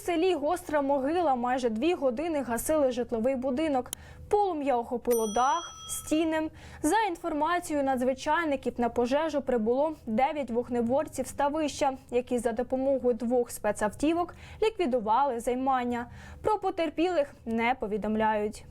селі Гостра Могила майже дві години гасили житловий будинок. Полум'я охопило дах, стіни. За інформацією надзвичайників на пожежу прибуло 9 вогнеборців ставища, які за допомогою двох спецавтівок ліквідували займання. Про потерпілих не повідомляють.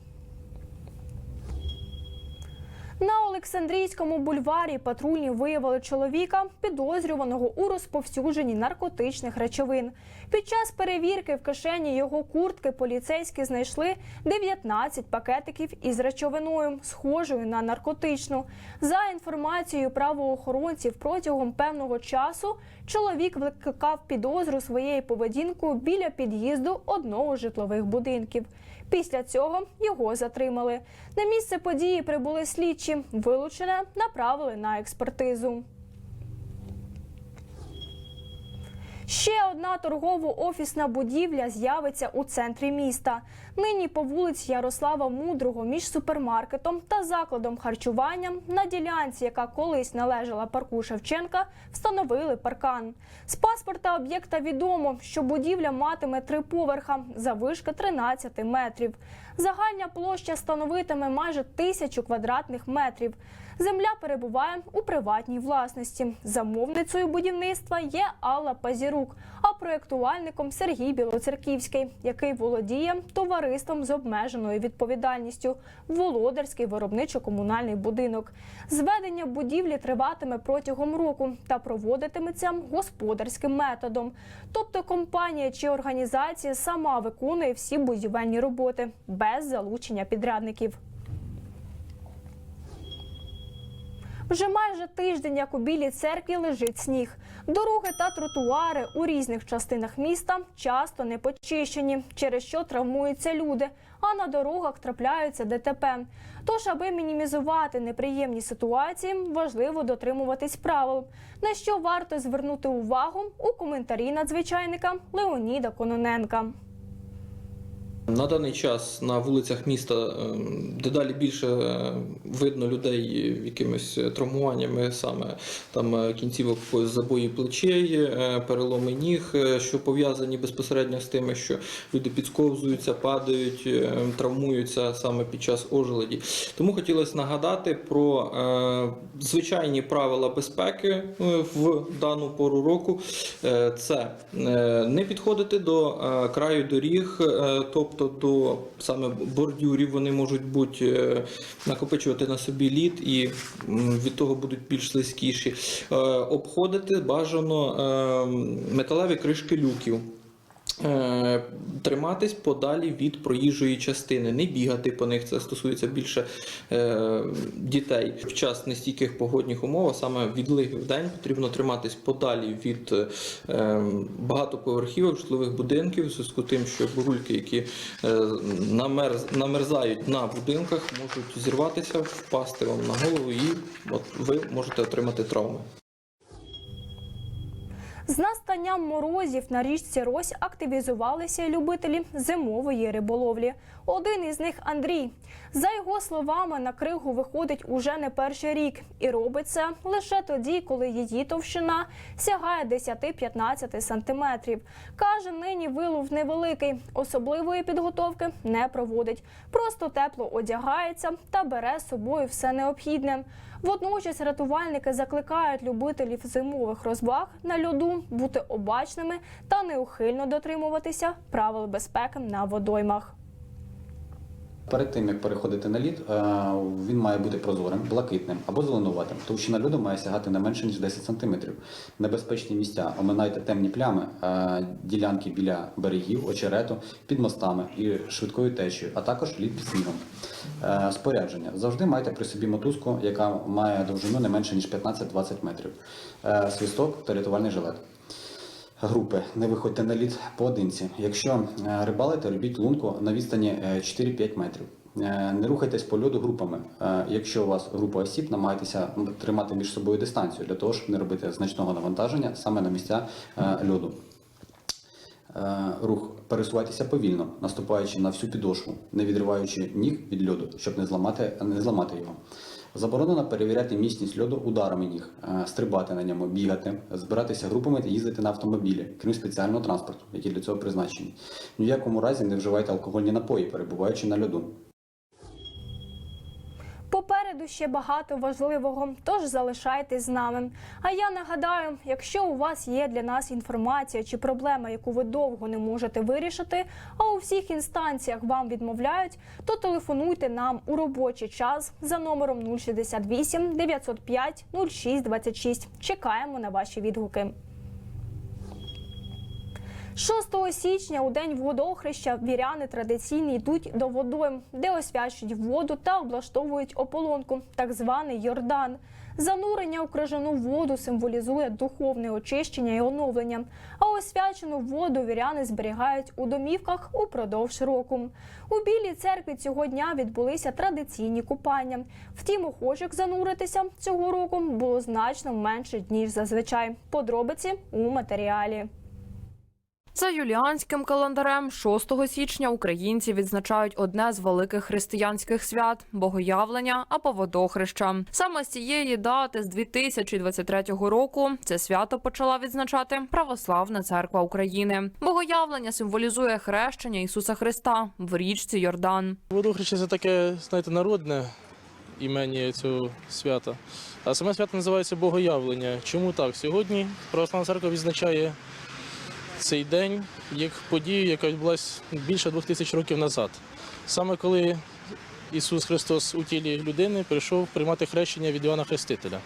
На Олександрійському бульварі патрульні виявили чоловіка, підозрюваного у розповсюдженні наркотичних речовин. Під час перевірки в кишені його куртки поліцейські знайшли 19 пакетиків із речовиною, схожою на наркотичну. За інформацією правоохоронців, протягом певного часу чоловік викликав підозру своєю поведінкою біля під'їзду одного з житлових будинків. Після цього його затримали. На місце події прибули слідчі. Вилучене направили на експертизу. Ще одна торгово-офісна будівля з'явиться у центрі міста. Нині по вулиці Ярослава Мудрого між супермаркетом та закладом харчування на ділянці, яка колись належала парку Шевченка, встановили паркан. З паспорта об'єкта відомо, що будівля матиме три поверха завишки 13 метрів. Загальна площа становитиме майже тисячу квадратних метрів. Земля перебуває у приватній власності. Замовницею будівництва є Алла Пазірук, а проєктувальником Сергій Білоцерківський, який володіє товариством з обмеженою відповідальністю Володарський виробничо-комунальний будинок. Зведення будівлі триватиме протягом року та проводитиметься господарським методом. Тобто компанія чи організація сама виконує всі будівельні роботи без залучення підрядників. Вже майже тиждень, як у білій церкві лежить сніг. Дороги та тротуари у різних частинах міста часто не почищені, через що травмуються люди, а на дорогах трапляються ДТП. Тож, аби мінімізувати неприємні ситуації, важливо дотримуватись правил. На що варто звернути увагу у коментарі надзвичайника Леоніда Кононенка. На даний час на вулицях міста е, дедалі більше е, видно людей якимись травмуваннями, саме там е, кінцівок забої плечей, е, переломи ніг, е, що пов'язані безпосередньо з тим, що люди підсковзуються, падають, е, травмуються саме під час ожеледі. Тому хотілося нагадати про е, звичайні правила безпеки е, в дану пору року. Е, Це е, не підходити до е, краю доріг, е, тобто до саме бордюрів, вони можуть бути е, накопичувати на собі лід і від того будуть більш слизькіші. Е, Обходити бажано е, металеві кришки люків. Е, Триматись подалі від проїжджої частини, не бігати по них. Це стосується більше е, дітей. В час нестійких погодних умов, а саме відлиги в день, потрібно триматись подалі від е, багатоповерхівок, житлових будинків, в зв'язку з тим, що бурульки, які е, намерз, намерзають на будинках, можуть зірватися, впасти вам на голову, і от ви можете отримати травми. З настанням морозів на річці Рось активізувалися любителі зимової риболовлі. Один із них Андрій. За його словами, на кригу виходить уже не перший рік і робить це лише тоді, коли її товщина сягає 10-15 сантиметрів. Каже, нині вилов невеликий, особливої підготовки не проводить. Просто тепло одягається та бере з собою все необхідне. Водночас рятувальники закликають любителів зимових розваг на льоду бути обачними та неухильно дотримуватися правил безпеки на водоймах. Перед тим як переходити на лід, е, він має бути прозорим, блакитним або зеленуватим. Товщина льоду має сягати не менше ніж 10 см. Небезпечні місця оминайте темні плями, е, ділянки біля берегів, очерету, під мостами і швидкою течією, а також лід під снігом. Е, Спорядження завжди майте при собі мотузку, яка має довжину не менше ніж 15-20 метрів. Свисток та рятувальний жилет. Групи не виходьте на лід поодинці. Якщо е, рибалите, робіть лунку на відстані е, 4-5 метрів. Е, Не рухайтесь по льоду групами. Е, Якщо у вас група осіб, намагайтеся тримати між собою дистанцію для того, щоб не робити значного навантаження саме на місця е, льоду. Е, Рух пересуватися повільно, наступаючи на всю підошву, не відриваючи ніг від льоду, щоб не зламати, не зламати його. Заборонено перевіряти міцність льоду ударами ніг, е, стрибати на ньому, бігати, збиратися групами та їздити на автомобілі, крім спеціального транспорту, який для цього призначений. Ні в якому разі не вживайте алкогольні напої, перебуваючи на льоду. Попереду ще багато важливого, тож залишайтесь з нами. А я нагадаю, якщо у вас є для нас інформація чи проблема, яку ви довго не можете вирішити, а у всіх інстанціях вам відмовляють, то телефонуйте нам у робочий час за номером 068 905 06 26. Чекаємо на ваші відгуки. 6 січня у день водохреща віряни традиційно йдуть до водойм, де освячують воду та облаштовують ополонку, так званий Йордан. Занурення у крижану воду символізує духовне очищення і оновлення. А освячену воду віряни зберігають у домівках упродовж року. У білій церкві цього дня відбулися традиційні купання. Втім, охочих зануритися цього року було значно менше ніж зазвичай. Подробиці у матеріалі. За юліанським календарем 6 січня українці відзначають одне з великих християнських свят богоявлення або водохреща. Саме з цієї дати з 2023 року це свято почала відзначати Православна церква України. Богоявлення символізує хрещення Ісуса Христа в річці Йордан. Водохреща це таке, знаєте, народне імені цього свята. А саме свято називається Богоявлення. Чому так? Сьогодні Православна церква відзначає цей день як подію, яка відбулася більше двох тисяч років назад. Саме коли Ісус Христос у тілі людини прийшов приймати хрещення від Іоанна Хрестителя.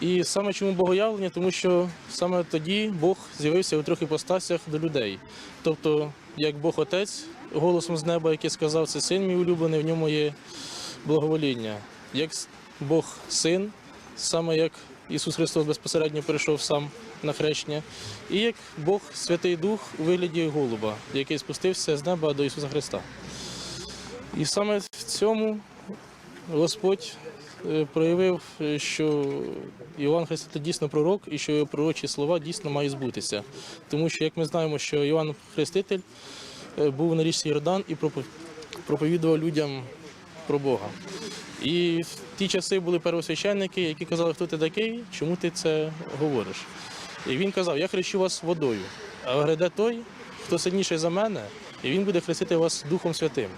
І саме чому богоявлення? Тому що саме тоді Бог з'явився у трьох іпостасях до людей. Тобто, як Бог Отець голосом з неба, який сказав, це син мій улюблений, в ньому є благовоління. Як Бог син, саме як Ісус Христос безпосередньо прийшов сам на хрещення, і як Бог Святий Дух у вигляді голуба, який спустився з неба до Ісуса Христа. І саме в цьому Господь е, проявив, е, що Іван Хреститель дійсно пророк і що його пророчі слова дійсно мають збутися. Тому що, як ми знаємо, що Іван Хреститель е, був на річці Йордан і проповідував людям про Бога. І в ті часи були первосвященники, які казали, хто ти такий, чому ти це говориш. І він казав, я хрещу вас водою, а гряде той, хто сильніший за мене, і він буде хрестити вас Духом Святим.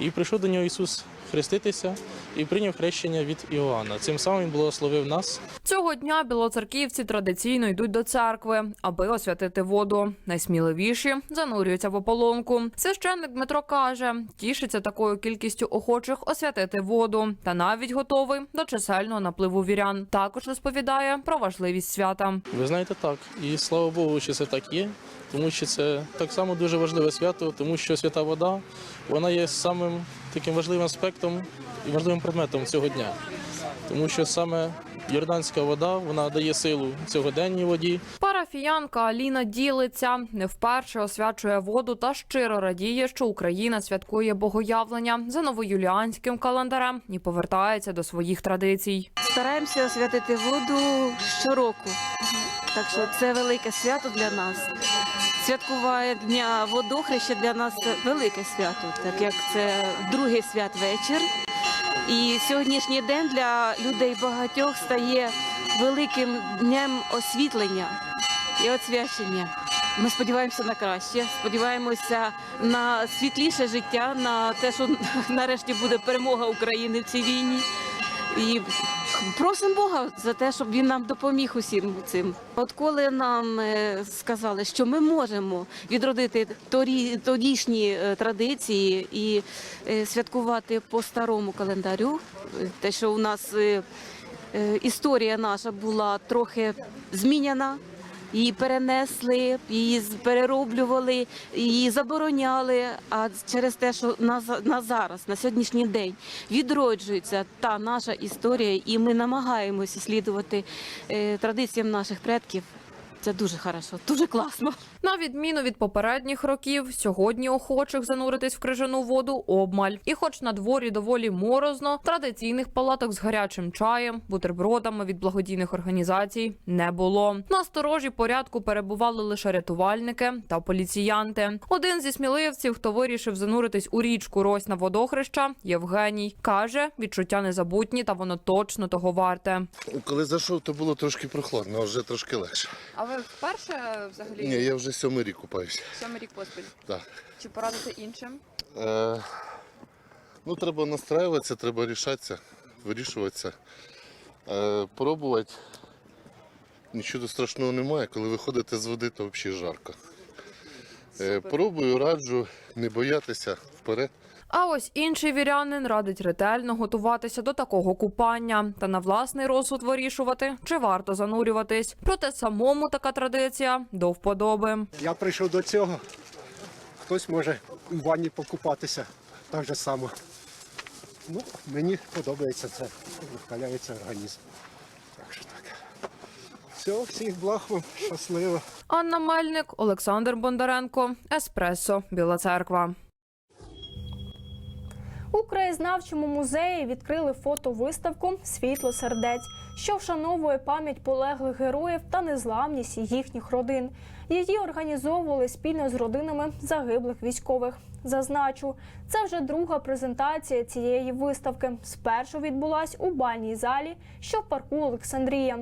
І прийшов до нього Ісус хреститися і прийняв хрещення від Іоанна. Цим самим він благословив нас. Цього дня білоцерківці традиційно йдуть до церкви, аби освятити воду. Найсміливіші занурюються в ополонку. Священник Дмитро каже, тішиться такою кількістю охочих освятити воду та навіть готовий до чисельного напливу вірян. Також розповідає про важливість свята. Ви знаєте так. І слава Богу, що це так є, тому що це так само дуже важливе свято, тому що свята вода вона є самим таким важливим аспектом і важливим предметом цього дня. Тому що саме Йорданська вода вона дає силу сьогоденній воді, Парафіянка Аліна ділиться, не вперше освячує воду та щиро радіє, що Україна святкує богоявлення за новоюліанським календарем і повертається до своїх традицій. Стараємося освятити воду щороку. Так що це велике свято для нас. Святкування водохреща для нас велике свято, так як це другий святвечір. І сьогоднішній день для людей багатьох стає великим днем освітлення і освячення. Ми сподіваємося на краще, сподіваємося на світліше життя, на те, що нарешті буде перемога України в цій війні. І просимо Бога за те, щоб він нам допоміг усім цим. От коли нам е, сказали, що ми можемо відродити тодішні е, традиції і е, святкувати по старому календарю, те, що у нас історія наша була трохи зміняна. Її перенесли, її перероблювали, її забороняли. А через те, що на, на зараз, на сьогоднішній день, відроджується та наша історія, і ми намагаємося слідувати е, традиціям наших предків. Це дуже хорошо, дуже класно. На відміну від попередніх років, сьогодні охочих зануритись в крижану воду обмаль. І, хоч на дворі доволі морозно, традиційних палаток з гарячим чаєм, бутербродами від благодійних організацій не було. На сторожі порядку перебували лише рятувальники та поліціянти. Один зі сміливців, хто вирішив зануритись у річку Рось на водохреща, Євгеній каже, відчуття незабутні, та воно точно того варте. Коли зайшов, то було трошки прохладно, а вже трошки легше. А ви вперше взагалі Ні, я вже сьомий рік купаюся. сьомий рік поспіль? Так. Чи порадите іншим? Е, ну, треба настраюватися, треба рішатися, вирішуватися. Е, пробувати. Нічого страшного немає. Коли виходите з води, то взагалі жарко. Е, пробую, раджу, не боятися вперед. А ось інший вірянин радить ретельно готуватися до такого купання та на власний розсуд вирішувати, чи варто занурюватись. Проте самому така традиція до вподоби. Я прийшов до цього. Хтось може у ванні покупатися так же само. Ну, мені подобається це. Вихваляється організм. Так що так. Все, всіх благ вам, щасливо. Анна Мельник, Олександр Бондаренко, Еспресо, Біла Церква. У краєзнавчому музеї відкрили фотовиставку Світло сердець, що вшановує пам'ять полеглих героїв та незламність їхніх родин. Її організовували спільно з родинами загиблих військових. Зазначу, це вже друга презентація цієї виставки. Спершу відбулась у бальній залі, що в парку Олександрія.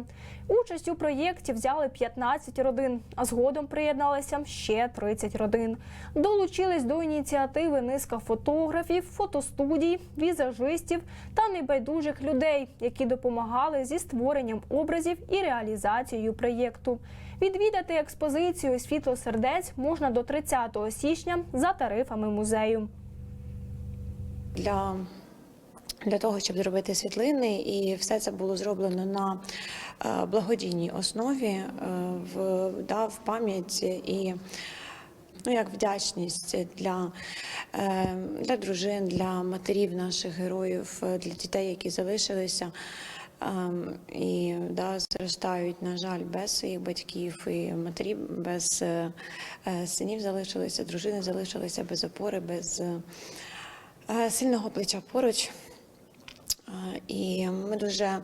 Участь у проєкті взяли 15 родин, а згодом приєдналися ще 30 родин. Долучились до ініціативи низка фотографів, фотостудій, візажистів та небайдужих людей, які допомагали зі створенням образів і реалізацією проєкту. Відвідати експозицію Світло сердець можна до 30 січня за тарифами музею. для, для того, щоб зробити світлини, і все це було зроблено на е, благодійній основі е, в, да, в пам'ять і ну, як вдячність для, е, для дружин, для матерів наших героїв, для дітей, які залишилися. Ем, І да, зростають, на жаль, без своїх батьків, і матері без е, е, синів залишилися, дружини залишилися без опори, без е, сильного плеча поруч. І ми дуже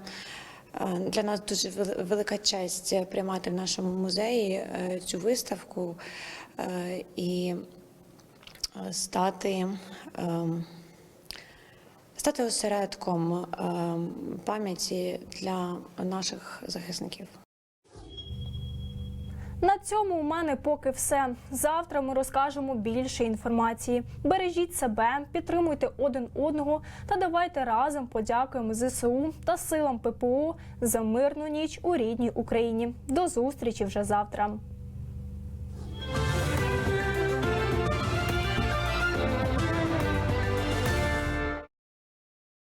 для нас дуже велика честь приймати в нашому музеї цю виставку і стати. Стати осередком ем, пам'яті для наших захисників. На цьому у мене поки все. Завтра ми розкажемо більше інформації. Бережіть себе, підтримуйте один одного та давайте разом подякуємо ЗСУ та силам ППО за мирну ніч у рідній Україні. До зустрічі вже завтра.